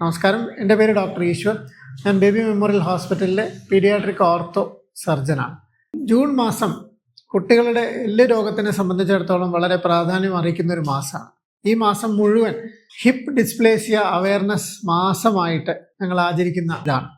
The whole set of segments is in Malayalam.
നമസ്കാരം. എന്റെ പേര് ഡോക്ടർ ഈശ്വർ. ഞാൻ ബേബി മെമ്മോറിയൽ ഹോസ്പിറ്റലിലെ പീഡിയാട്രിക് ഓർത്തോ സർജനാണ്. ജൂൺ മാസം കുട്ടികളുടെ എല്ല് രോഗത്തിനെ സംബന്ധിച്ചിടത്തോളം വളരെ പ്രാധാന്യം അറിയിക്കുന്ന ഒരു മാസമാണ്. ഈ മാസം മുഴുവൻ ഹിപ്പ് ഡിസ്പ്ലേസിയ അവയർനെസ് മാസമായിട്ട് ഞങ്ങൾ ആചരിക്കുന്ന ഇതാണ്.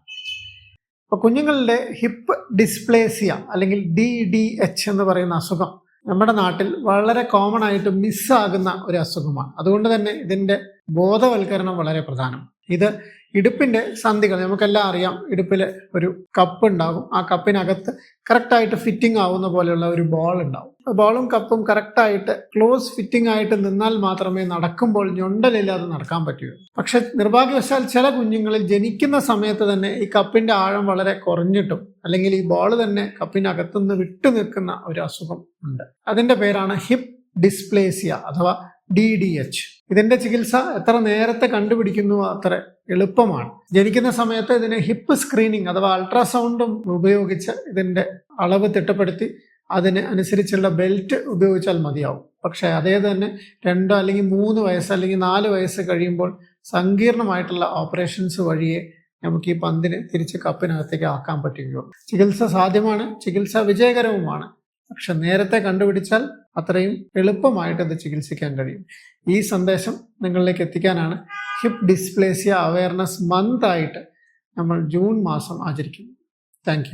അപ്പോൾ കുഞ്ഞുങ്ങളുടെ ഹിപ്പ് ഡിസ്പ്ലേസിയ അല്ലെങ്കിൽ ഡി ഡി എച്ച് എന്ന് പറയുന്ന അസുഖം നമ്മുടെ നാട്ടിൽ വളരെ കോമൺ ആയിട്ട് മിസ്സാകുന്ന ഒരു അസുഖമാണ്. അതുകൊണ്ട് തന്നെ ഇതിന്റെ ബോധവൽക്കരണം വളരെ പ്രധാനം. ഇത് ഇടുപ്പിന്റെ സന്ധികൾ നമുക്കെല്ലാം അറിയാം ഇടുപ്പിൽ ഒരു കപ്പ് ഉണ്ടാകും. ആ കപ്പിനകത്ത് കറക്റ്റായിട്ട് ഫിറ്റിംഗ് ആവുന്ന പോലെയുള്ള ഒരു ബോൾ ഉണ്ടാവും. ബോളും കപ്പും കറക്റ്റായിട്ട് ക്ലോസ് ഫിറ്റിംഗ് ആയിട്ട് നിന്നാൽ മാത്രമേ നടക്കുമ്പോൾ ഞൊണ്ടലില്ലാതെ നടക്കാൻ പറ്റുകയുള്ളൂ പക്ഷെ നിർഭാഗ്യവശാൽ ചില കുഞ്ഞുങ്ങളിൽ ജനിക്കുന്ന സമയത്ത് തന്നെ ഈ കപ്പിന്റെ ആഴം വളരെ കുറഞ്ഞിട്ടും അല്ലെങ്കിൽ ഈ ബോൾ തന്നെ കപ്പിനകത്തുനിന്ന് വിട്ടു നിൽക്കുന്ന ഒരു അസുഖം ഉണ്ട്. അതിന്റെ പേരാണ് ഹിപ് ഡിസ്പ്ലേസിയ അഥവാ ഡി ഡി എച്ച് ഇതിന്റെ ചികിത്സ എത്ര നേരത്തെ കണ്ടുപിടിക്കുന്നു അത്ര എളുപ്പമാണ്. ജനിക്കുന്ന സമയത്ത് ഇതിനെ ഹിപ്പ് സ്ക്രീനിങ് അഥവാ അൾട്രാസൗണ്ടും ഉപയോഗിച്ച് ഇതിന്റെ അളവ് തിട്ടപ്പെടുത്തി അതിന് അനുസരിച്ചുള്ള ബെൽറ്റ് ഉപയോഗിച്ചാൽ മതിയാവും. പക്ഷേ അതേ തന്നെ രണ്ടോ അല്ലെങ്കിൽ മൂന്ന് വയസ്സ് അല്ലെങ്കിൽ നാല് വയസ്സ് കഴിയുമ്പോൾ സങ്കീർണമായിട്ടുള്ള ഓപ്പറേഷൻസ് വഴിയെ നമുക്ക് ഈ പന്തിനെ തിരിച്ച് കപ്പിനകത്തേക്ക് ആക്കാൻ പറ്റുകയുള്ളൂ. ചികിത്സ സാധ്യമാണ്. ചികിത്സ വിജയകരവുമാണ്. പക്ഷെ നേരത്തെ കണ്ടുപിടിച്ചാൽ അത്രയും എളുപ്പമായിട്ട് അത് ചികിത്സിക്കാൻ കഴിയും. ഈ സന്ദേശം നിങ്ങളിലേക്ക് എത്തിക്കാനാണ് ഹിപ്പ് ഡിസ്പ്ലേസിയ അവയർനെസ് മന്ത് ആയിട്ട് നമ്മൾ ജൂൺ മാസം ആചരിക്കുന്നത്. താങ്ക്